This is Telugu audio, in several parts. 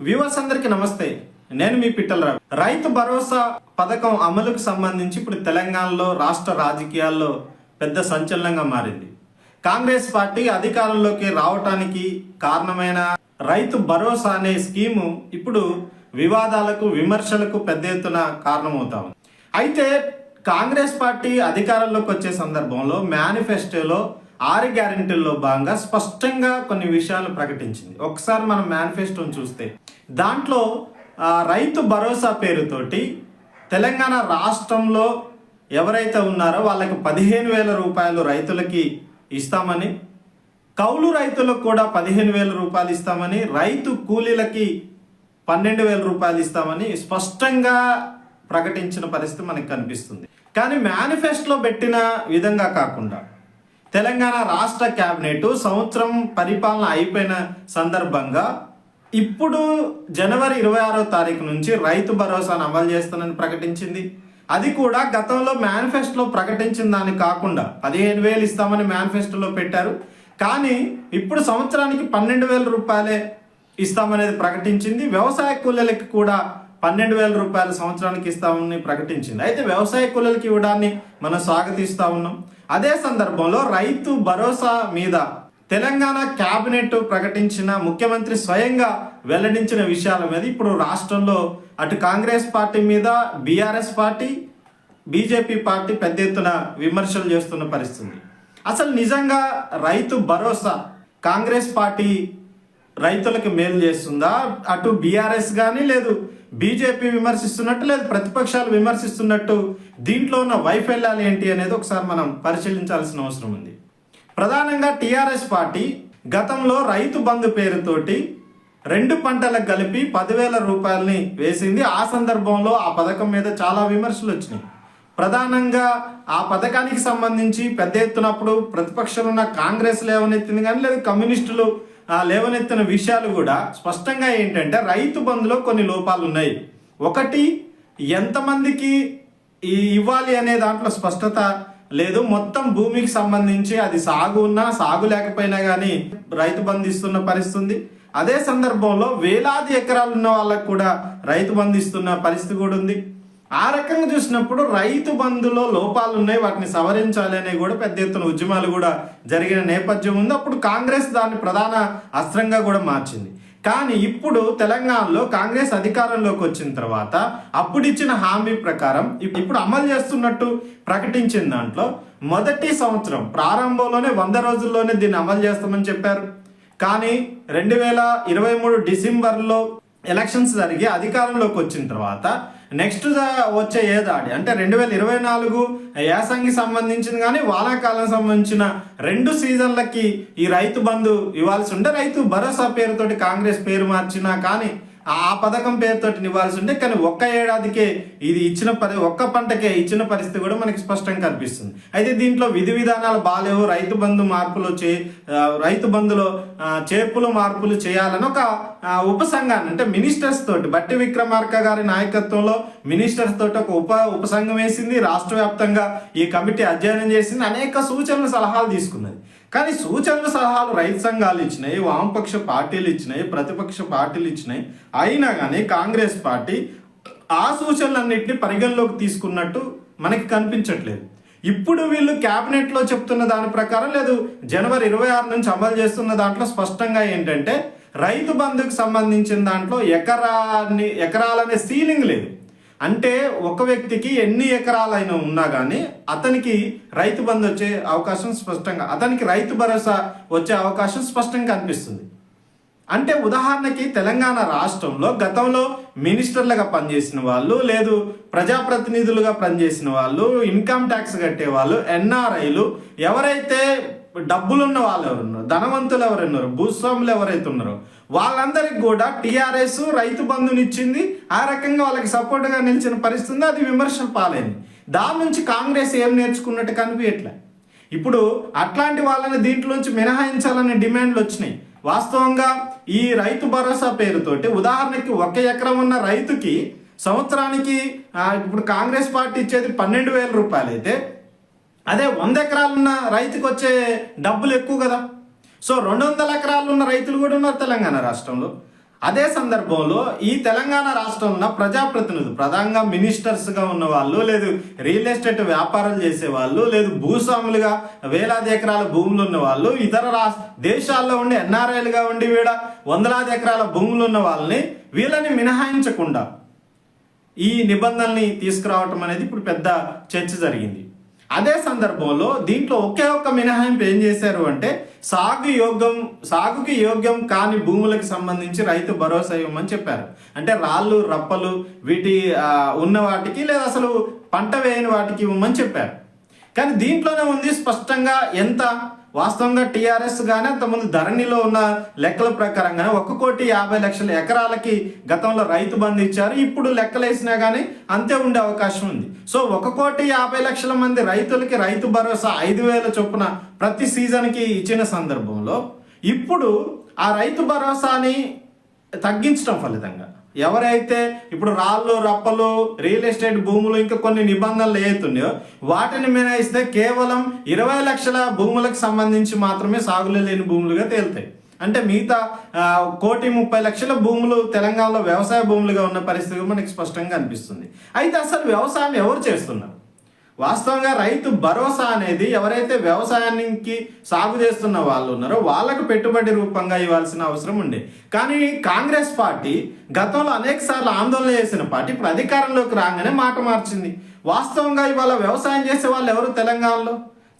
వ్యూవర్స్ అందరికి నమస్తే. నేను మీ పిట్టల రైతు భరోసా పథకం అమలుకు సంబంధించి ఇప్పుడు తెలంగాణలో రాష్ట్ర రాజకీయాల్లో పెద్ద సంచలనంగా మారింది. కాంగ్రెస్ పార్టీ అధికారంలోకి రావటానికి కారణమైన రైతు భరోసా అనే స్కీము ఇప్పుడు వివాదాలకు విమర్శలకు పెద్ద ఎత్తున కారణమవుతాం అయితే కాంగ్రెస్ పార్టీ అధికారంలోకి వచ్చే సందర్భంలో మేనిఫెస్టోలో ఆరు గ్యారెంటీల్లో భాగంగా స్పష్టంగా కొన్ని విషయాలు ప్రకటించింది. ఒకసారి మనం మేనిఫెస్టోని చూస్తే దాంట్లో రైతు భరోసా పేరుతోటి తెలంగాణ రాష్ట్రంలో ఎవరైతే ఉన్నారో వాళ్ళకి పదిహేను వేల రూపాయలు రైతులకి ఇస్తామని కౌలు రైతులకు కూడా పదిహేను వేల రూపాయలు ఇస్తామని రైతు కూలీలకి పన్నెండు వేల రూపాయలు ఇస్తామని స్పష్టంగా ప్రకటించిన పరిస్థితి మనకు కనిపిస్తుంది. కానీ మేనిఫెస్టోలో పెట్టిన విధంగా కాకుండా తెలంగాణ రాష్ట్ర క్యాబినెట్ సంవత్సరం పరిపాలన అయిపోయిన సందర్భంగా ఇప్పుడు జనవరి ఇరవై ఆరో తారీఖు నుంచి రైతు భరోసాను అమలు చేస్తానని ప్రకటించింది. అది కూడా గతంలో మేనిఫెస్టోలో ప్రకటించిన దాన్ని కాకుండా పదిహేను వేలు ఇస్తామని మేనిఫెస్టోలో పెట్టారు. కానీ ఇప్పుడు సంవత్సరానికి పన్నెండు వేల రూపాయలే ఇస్తామనేది ప్రకటించింది. వ్యవసాయ కూలీలకి కూడా పన్నెండు వేల రూపాయలు సంవత్సరానికి ఇస్తామని ప్రకటించింది. అయితే వ్యవసాయ కూలీలకి ఇవ్వడాన్ని మనం స్వాగతిస్తా ఉన్నాం. అదే సందర్భంలో రైతు భరోసా మీద తెలంగాణ కేబినెట్ ప్రకటించిన ముఖ్యమంత్రి స్వయంగా వెల్లడించిన విషయాల మీద ఇప్పుడు రాష్ట్రంలో అటు కాంగ్రెస్ పార్టీ మీద బీఆర్ఎస్ పార్టీ బీజేపీ పార్టీ పెద్ద ఎత్తున విమర్శలు చేస్తున్న పరిస్థితి. అసలు నిజంగా రైతు భరోసా కాంగ్రెస్ పార్టీ రైతులకు మేలు చేస్తుందా? అటు బీఆర్ఎస్ కానీ లేదు బీజేపీ విమర్శిస్తున్నట్టు లేదు ప్రతిపక్షాలు విమర్శిస్తున్నట్టు దీంట్లో ఉన్న వైఫల్యాలు ఏంటి అనేది ఒకసారి మనం పరిశీలించాల్సిన అవసరం ఉంది. ప్రధానంగా టీఆర్ఎస్ పార్టీ గతంలో రైతు బంధు పేరుతోటి రెండు పంటలకు కలిపి పదివేల రూపాయలని వేసింది. ఆ సందర్భంలో ఆ పథకం మీద చాలా విమర్శలు వచ్చినాయి. ప్రధానంగా ఆ పథకానికి సంబంధించి పెద్ద ఎత్తునప్పుడు ప్రతిపక్షంలో ఉన్న కాంగ్రెస్ లేవనెత్తింది కానీ లేదు కమ్యూనిస్టులు ఆ, లేవనెత్తిన విషయాలు కూడా స్పష్టంగా ఏంటంటే రైతు బంధులో కొన్ని లోపాలు ఉన్నాయి. ఒకటి ఎంతమందికి ఇవ్వాలి అనే దాంట్లో స్పష్టత లేదు మొత్తం భూమికి సంబంధించి అది సాగు ఉన్నా సాగు లేకపోయినా కానీ రైతు బంధు ఇస్తున్న పరిస్థితి ఉంది అదే సందర్భంలో వేలాది ఎకరాలు ఉన్న వాళ్ళకు కూడా రైతు బంధు ఇస్తున్న పరిస్థితి కూడా ఉంది. ఆ రకంగా చూసినప్పుడు రైతు బంధులో లోపాలు ఉన్నాయి వాటిని సవరించాలి అనే కూడా పెద్ద ఎత్తున ఉద్యమాలు కూడా జరిగిన నేపథ్యం ఉంది. అప్పుడు కాంగ్రెస్ దాన్ని ప్రధాన అస్త్రంగా కూడా మార్చింది. కానీ ఇప్పుడు తెలంగాణలో కాంగ్రెస్ అధికారంలోకి వచ్చిన తర్వాత అప్పుడు ఇచ్చిన హామీ ప్రకారం ఇప్పుడు అమలు చేస్తున్నట్టు ప్రకటించిన దాంట్లో మొదటి సంవత్సరం ప్రారంభంలోనే వంద రోజుల్లోనే దీన్ని అమలు చేస్తామని చెప్పారు. కానీ రెండు వేల ఇరవై మూడు డిసెంబర్లో ఎలక్షన్స్ జరిగి అధికారంలోకి వచ్చిన తర్వాత నెక్స్ట్ వచ్చే ఏదాడి అంటే రెండు వేల ఇరవై నాలుగు యాసంగి సంబంధించిన కానీ వానాకాలం సంబంధించిన రెండు సీజన్లకి ఈ రైతు బంధు ఇవ్వాల్సి ఉంటే రైతు భరోసా పేరుతోటి కాంగ్రెస్ పేరు మార్చినా కానీ ఆ పథకం పేరుతో ఇవ్వాల్సి ఉంటే కానీ ఒక్క ఏడాదికే ఇది ఇచ్చిన పరి ఒక్క పంటకే ఇచ్చిన పరిస్థితి కూడా మనకి స్పష్టంగా కనిపిస్తుంది. అయితే దీంట్లో విధి విధానాలు బాగాలేవు రైతు బంధు మార్పులు చే రైతు బంధులో చేర్పులు మార్పులు చేయాలని ఒక ఉపసంఘాన్ని అంటే మినిస్టర్స్ తోటి బట్టి విక్రమార్క గారి నాయకత్వంలో మినిస్టర్స్ తోటి ఒక ఉప ఉపసంఘం వేసింది. రాష్ట్ర వ్యాప్తంగా ఈ కమిటీ అధ్యయనం చేసింది. అనేక సూచనలు సలహాలు తీసుకున్నది. కానీ సూచనలు సలహాలు రైతు సంఘాలు ఇచ్చినాయి వామపక్ష పార్టీలు ఇచ్చినాయి ప్రతిపక్ష పార్టీలు ఇచ్చినాయి. అయినా కానీ కాంగ్రెస్ పార్టీ ఆ సూచనలన్నింటినీ పరిగణలోకి తీసుకున్నట్టు మనకి కనిపించట్లేదు. ఇప్పుడు వీళ్ళు క్యాబినెట్లో చెప్తున్న దాని ప్రకారం లేదు జనవరి ఇరవై ఆరు నుంచి అమలు చేస్తున్న దాంట్లో స్పష్టంగా ఏంటంటే రైతు బంధుకు సంబంధించిన దాంట్లో ఎకరాన్ని ఎకరాలనే సీలింగ్ లేదు. అంటే ఒక వ్యక్తికి ఎన్ని ఎకరాలైనా ఉన్నా కానీ అతనికి రైతు బంధు వచ్చే అవకాశం స్పష్టంగా అతనికి రైతు భరోసా వచ్చే అవకాశం స్పష్టంగా కనిపిస్తుంది. అంటే ఉదాహరణకి తెలంగాణ రాష్ట్రంలో గతంలో మినిస్టర్లుగా పనిచేసిన వాళ్ళు లేదు ప్రజాప్రతినిధులుగా పనిచేసిన వాళ్ళు ఇన్కమ్ ట్యాక్స్ కట్టే వాళ్ళు ఎన్ఆర్ఐలు ఎవరైతే డబ్బులున్న వాళ్ళు ఎవరున్నారు? ధనవంతులు ఎవరున్నారు భూస్వాములు ఎవరైతే ఉన్నారో వాళ్ళందరికి కూడా టీఆర్ఎస్ రైతు బంధునిచ్చింది. ఆ రకంగా వాళ్ళకి సపోర్ట్గా నిలిచిన పరిస్థితి అది విమర్శలు పాలైంది. దాని నుంచి కాంగ్రెస్ ఏం నేర్చుకున్నట్టు కనిపించట్లే. ఇప్పుడు అట్లాంటి వాళ్ళని దీంట్లోంచి మినహాయించాలనే డిమాండ్లు వచ్చినాయి. వాస్తవంగా ఈ రైతు భరోసా పేరుతోటి ఉదాహరణకి ఒక ఎకరం ఉన్న రైతుకి సంవత్సరానికి ఇప్పుడు కాంగ్రెస్ పార్టీ ఇచ్చేది పన్నెండు వేల రూపాయలు అయితే అదే వంద ఎకరాలున్న రైతుకు వచ్చే డబ్బులు ఎక్కువ కదా. సో రెండు వందల ఎకరాలు ఉన్న రైతులు కూడా ఉన్నారు తెలంగాణ రాష్ట్రంలో. అదే సందర్భంలో ఈ తెలంగాణ రాష్ట్రంలో ఉన్న ప్రజాప్రతినిధులు ప్రధానంగా మినిస్టర్స్గా ఉన్న వాళ్ళు లేదు రియల్ ఎస్టేట్ వ్యాపారాలు చేసే వాళ్ళు లేదు భూస్వాములుగా వేలాది ఎకరాల భూములు ఉన్న వాళ్ళు ఇతర రాష్ట్ర దేశాల్లో ఉండి ఎన్ఆర్ఐలుగా ఉండి వీడ వందలాది ఎకరాల భూములు ఉన్న వాళ్ళని వీళ్ళని మినహాయించకుండా ఈ నిబంధనల్ని తీసుకురావటం అనేది ఇప్పుడు పెద్ద చర్చ జరిగింది. అదే సందర్భంలో దీంట్లో ఒకే ఒక్క మినహాయింపు ఏం చేశారు అంటే సాగు యోగ్యం సాగుకి యోగ్యం కాని భూములకు సంబంధించి రైతు భరోసా ఇవ్వమని చెప్పారు. అంటే రాళ్ళు రప్పలు వీటి ఉన్న వాటికి లేదా అసలు పంట వేయని వాటికి ఇవ్వమని చెప్పారు. కానీ దీంట్లోనే ఉంది స్పష్టంగా ఎంత? వాస్తవంగా టీఆర్ఎస్ కానీ అంతకుముందు ధరణిలో ఉన్న లెక్కల ప్రకారంగానే ఒక కోటి యాభై లక్షల ఎకరాలకి గతంలో రైతు బంధు ఇచ్చారు. ఇప్పుడు లెక్కలేసినా కానీ అంతే ఉండే అవకాశం ఉంది. సో ఒక కోటి యాభై లక్షల మంది రైతులకి రైతు భరోసా ఐదు వేల చొప్పున ప్రతి సీజన్కి ఇచ్చిన సందర్భంలో ఇప్పుడు ఆ రైతు భరోసాని తగ్గించడం ఫలితంగా ఎవరైతే ఇప్పుడు రాళ్ళు రప్పలు రియల్ ఎస్టేట్ భూములు ఇంకా కొన్ని నిబంధనలు ఏతున్నాయో వాటిని మినహాయిస్తే కేవలం ఇరవై లక్షల భూములకు సంబంధించి మాత్రమే సాగులో లేని భూములుగా తేలుతాయి. అంటే మిగతా కోటి ముప్పై లక్షల భూములు తెలంగాణలో వ్యవసాయ భూములుగా ఉన్న పరిస్థితి మనకి స్పష్టంగా అనిపిస్తుంది. అయితే అసలు వ్యవసాయం ఎవరు చేస్తున్నారు? వాస్తవంగా రైతు భరోసా అనేది ఎవరైతే వ్యవసాయానికి సాగు చేస్తున్న వాళ్ళు ఉన్నారో వాళ్ళకు పెట్టుబడి రూపంగా ఇవ్వాల్సిన అవసరం ఉండే కానీ కాంగ్రెస్ పార్టీ గతంలో అనేక సార్లు ఆందోళన చేసిన పార్టీ ఇప్పుడు అధికారంలోకి రాగానే మాట మార్చింది. వాస్తవంగా ఇవాళ వ్యవసాయం చేసే వాళ్ళు ఎవరు? తెలంగాణలో?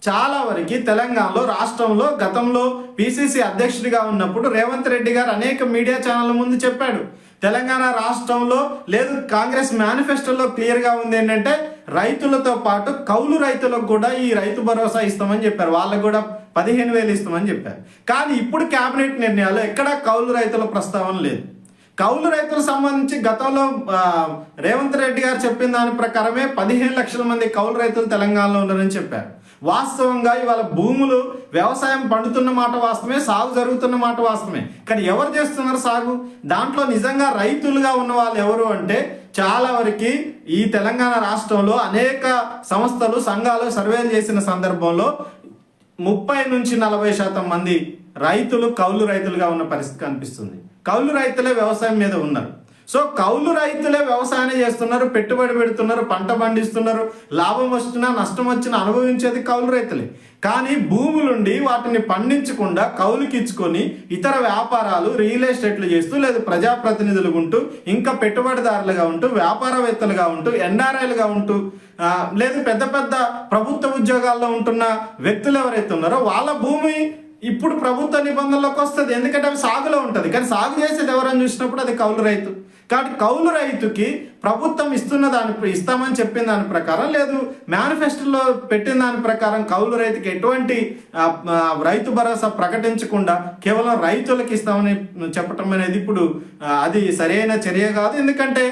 చాలా వరకు తెలంగాణలో రాష్ట్రంలో గతంలో పిసిసి అధ్యక్షుడిగా ఉన్నప్పుడు రేవంత్ రెడ్డి గారు అనేక మీడియా ఛానళ్ళ ముందు చెప్పాడు. తెలంగాణ రాష్ట్రంలో లేదు కాంగ్రెస్ మేనిఫెస్టోలో క్లియర్గా ఉంది ఏంటంటే రైతులతో పాటు కౌలు రైతులకు కూడా ఈ రైతు భరోసా ఇస్తామని చెప్పారు. వాళ్ళకు కూడా పదిహేను వేలు ఇస్తామని చెప్పారు. కానీ ఇప్పుడు కేబినెట్ నిర్ణయాలు ఎక్కడా కౌలు రైతుల ప్రస్తావన లేదు. కౌలు రైతులకు సంబంధించి గతంలో రేవంత్ రెడ్డి గారు చెప్పిన దాని ప్రకారమే పదిహేను లక్షల మంది కౌలు రైతులు తెలంగాణలో ఉన్నారని చెప్పారు. వాస్తవంగా ఇవాళ భూములు వ్యవసాయం పండుతున్న మాట వాస్తవమే సాగు జరుగుతున్న మాట వాస్తవమే. కానీ ఎవరు చేస్తున్నారు సాగు? దాంట్లో నిజంగా రైతులుగా ఉన్న వాళ్ళు ఎవరు అంటే చాలా వరకు ఈ తెలంగాణ రాష్ట్రంలో అనేక సంస్థలు సంఘాలు సర్వేలు చేసిన సందర్భంలో ముప్పై నుంచి నలభై శాతం మంది రైతులు కౌలు రైతులుగా ఉన్న పరిస్థితి కనిపిస్తుంది. కౌలు రైతులే వ్యవసాయం మీద ఉన్నారు. సో కౌలు రైతులే వ్యవసాయం చేస్తున్నారు పెట్టుబడి పెడుతున్నారు పంట పండిస్తున్నారు లాభం వచ్చినా నష్టం వచ్చినా అనుభవించేది కౌలు రైతులే. కానీ భూములుండి వాటిని పండించకుండా కౌలుకి ఇచ్చుకొని ఇతర వ్యాపారాలు రియల్ ఎస్టేట్లు చేస్తూ లేదు ప్రజాప్రతినిధులు ఉంటూ ఇంకా పెట్టుబడిదారులుగా ఉంటూ వ్యాపారవేత్తలుగా ఉంటూ ఎన్ఆర్ఐలుగా ఉంటూ లేదు పెద్ద పెద్ద ప్రభుత్వ ఉద్యోగాల్లో ఉంటున్న వ్యక్తులు ఎవరైతే ఉన్నారో వాళ్ళ భూమి ఇప్పుడు ప్రభుత్వ నిబంధనలోకి వస్తుంది. ఎందుకంటే అవి సాగులో ఉంటుంది. కానీ సాగు చేసేది ఎవరని చూసినప్పుడు అది కౌలు రైతు. కాబట్టి కౌలు రైతుకి ప్రభుత్వం ఇస్తున్న దాని ఇస్తామని చెప్పిన దాని ప్రకారం లేదు. మేనిఫెస్టోలో పెట్టిన దాని ప్రకారం కౌలు రైతుకి ఎటువంటి రైతు భరోసా ప్రకటించకుండా కేవలం రైతులకు ఇస్తామని చెప్పటం అనేది ఇప్పుడు అది సరైన చర్య కాదు. ఎందుకంటే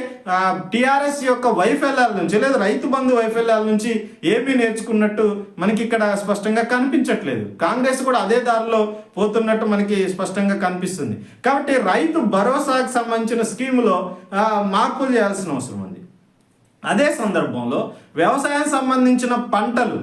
టిఆర్ఎస్ యొక్క వైఫల్యాల నుంచి లేదా రైతు బంధు వైఫల్యాల నుంచి ఏమీ నేర్చుకున్నట్టు మనకి ఇక్కడ స్పష్టంగా కనిపించట్లేదు. కాంగ్రెస్ కూడా అదే దారిలో పోతున్నట్టు మనకి స్పష్టంగా కనిపిస్తుంది. కాబట్టి రైతు భరోసాకు సంబంధించిన స్కీములో మార్పులు చేయాల్సిన అవసరం ఉంది అదే సందర్భంలో వ్యవసాయం సంబంధించిన పంటలు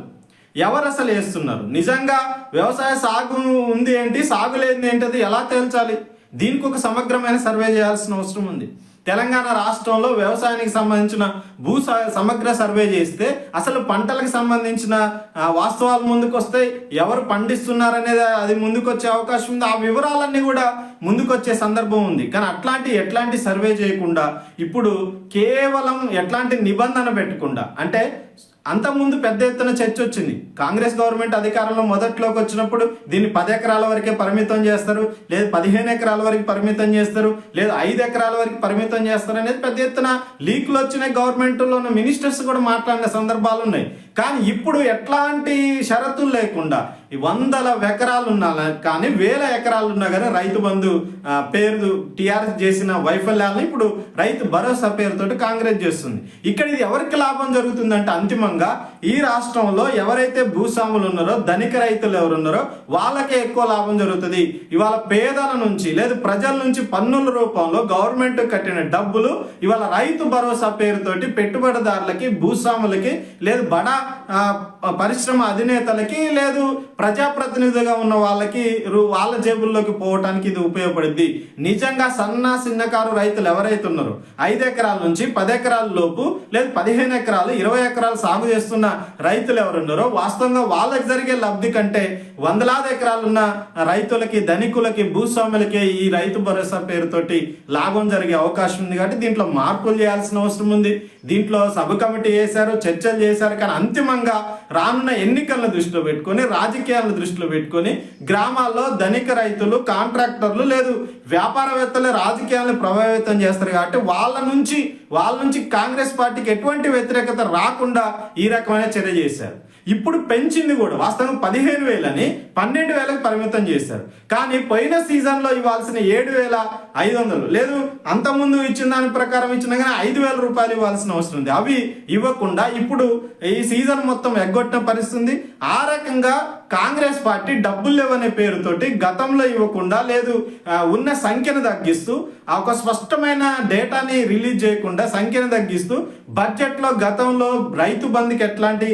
ఎవరు అసలు వేస్తున్నారు? నిజంగా వ్యవసాయ సాగు ఉంది ఏంటి? సాగు లేనిది అది ఎలా తేల్చాలి? దీనికి ఒక సమగ్రమైన సర్వే చేయాల్సిన అవసరం ఉంది. తెలంగాణ రాష్ట్రంలో వ్యవసాయానికి సంబంధించిన భూ సమగ్ర సర్వే చేస్తే అసలు పంటలకు సంబంధించిన వాస్తవాలు ముందుకు వస్తాయి ఎవరు పండిస్తున్నారనేది అది ముందుకొచ్చే అవకాశం ఉంది. ఆ వివరాలన్నీ కూడా ముందుకొచ్చే సందర్భం ఉంది. కానీ అట్లాంటి ఎట్లాంటి సర్వే చేయకుండా ఇప్పుడు కేవలం ఎట్లాంటి నిబంధన పెట్టకుండా అంటే అంతకుముందు పెద్ద ఎత్తున చర్చ వచ్చింది. కాంగ్రెస్ గవర్నమెంట్ అధికారంలో మొదట్లోకి వచ్చినప్పుడు దీన్ని పది ఎకరాల వరకే పరిమితం చేస్తారు లేదు పదిహేను ఎకరాల వరకు పరిమితం చేస్తారు లేదు ఐదు ఎకరాల వరకు పరిమితం చేస్తారు అనేది పెద్ద ఎత్తున లీక్లు వచ్చినాయి గవర్నమెంట్లో ఉన్న మినిస్టర్స్ కూడా మాట్లాడిన సందర్భాలు ఉన్నాయి. కానీ ఇప్పుడు ఎట్లాంటి షరతులు లేకుండా వందల ఎకరాలు ఉన్నా కానీ వేల ఎకరాలు ఉన్నా కానీ రైతు బంధు పేరు టీఆర్ఎస్ చేసిన వైఫల్యాలను ఇప్పుడు రైతు భరోసా పేరుతోటి కాంగ్రెస్ చేస్తుంది. ఇక్కడ ఇది ఎవరికి లాభం జరుగుతుందంటే అంతిమంగా ఈ రాష్ట్రంలో ఎవరైతే భూస్వాములు ఉన్నారో ధనిక రైతులు ఎవరున్నారో వాళ్ళకే ఎక్కువ లాభం జరుగుతుంది. ఇవాళ పేదల నుంచి లేదు ప్రజల నుంచి పన్నుల రూపంలో గవర్నమెంట్ కట్టిన డబ్బులు ఇవాళ రైతు భరోసా పేరుతోటి పెట్టుబడిదారులకి భూస్వాములకి లేదు బడా పరిశ్రమ అధినేతలకి లేదు ప్రజాప్రతినిధిగా ఉన్న వాళ్ళకి రు- వాళ్ళ జేబుల్లోకి పోవటానికి ఇది ఉపయోగపడుద్ది. నిజంగా సన్న చిన్నకారు రైతులు ఎవరైతే ఉన్నారో ఐదు ఎకరాల నుంచి పది ఎకరాల లోపు లేదు పదిహేను ఎకరాలు ఇరవై ఎకరాలు సాగు చేస్తున్న రైతులు ఎవరున్నారో వాస్తవంగా వాళ్ళకి జరిగే లబ్ధి కంటే వందలాది ఎకరాలున్న రైతులకి ధనికులకి భూస్వాములకి ఈ రైతు భరోసా పేరుతోటి లాభం జరిగే అవకాశం ఉంది కాబట్టి దీంట్లో మార్పులు చేయాల్సిన అవసరం ఉంది. దీంట్లో సబ్ కమిటీ చేశారు చర్చలు చేశారు కానీ అంతిమంగా రానున్న ఎన్నికలను దృష్టిలో పెట్టుకొని రాజకీయాలను దృష్టిలో పెట్టుకొని గ్రామాల్లో ధనిక రైతులు కాంట్రాక్టర్లు లేదు. వ్యాపారవేత్తలు రాజకీయాలను ప్రభావితం చేస్తారు కాబట్టి వాళ్ళ నుంచి వాళ్ళ నుంచి కాంగ్రెస్ పార్టీకి ఎటువంటి వ్యతిరేకత రాకుండా ఈ రకమైన చర్య చేశారు. ఇప్పుడు పెంచింది కూడా వాస్తవం పదిహేను వేలని పన్నెండు వేలకు పరిమితం చేశారు. కానీ పోయిన సీజన్లో ఇవ్వాల్సిన ఏడు వేల ఐదు వందలు లేదు అంతకుముందు ఇచ్చిన దాని ప్రకారం ఇచ్చిన కానీ ఐదు వేల రూపాయలు ఇవ్వాల్సిన అవసరం ఉంది. అవి ఇవ్వకుండా ఇప్పుడు ఈ సీజన్ మొత్తం ఎగ్గొట్టిన పరిస్థితి ఆ రకంగా కాంగ్రెస్ పార్టీ డబ్బులు లేవనే పేరుతోటి గతంలో ఇవ్వకుండా లేదు ఉన్న సంఖ్యను తగ్గిస్తూ ఒక స్పష్టమైన డేటాని రిలీజ్ చేయకుండా సంఖ్యను తగ్గిస్తూ బడ్జెట్లో గతంలో రైతు బంధుకి ఎట్లాంటి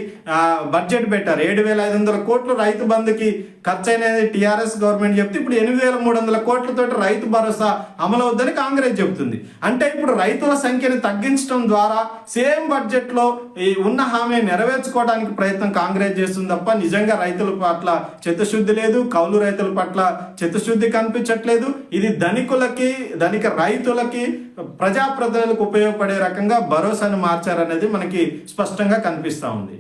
బడ్జెట్ పెట్టారు? ఏడు వేల ఐదు వందల కోట్లు రైతు బంధుకి ఖర్చు అనేది టీఆర్ఎస్ గవర్నమెంట్ చెప్తే ఇప్పుడు ఎనిమిది వేల మూడు వందల కోట్లతోటి రైతు భరోసా అమలవుద్దని కాంగ్రెస్ చెబుతుంది అంటే ఇప్పుడు రైతుల సంఖ్యని తగ్గించడం ద్వారా సేమ్ బడ్జెట్లో ఈ ఉన్న హామీ నెరవేర్చుకోవడానికి ప్రయత్నం కాంగ్రెస్ చేస్తుంది తప్ప నిజంగా రైతుల పట్ల చిత్తశుద్ధి లేదు కౌలు రైతుల పట్ల చిత్తశుద్ధి కనిపించట్లేదు. ఇది ధనికులకి ధనిక రైతులకి ప్రజాప్రతినిధులకు ఉపయోగపడే రకంగా భరోసాను మార్చారనేది మనకి స్పష్టంగా కనిపిస్తూ ఉంది.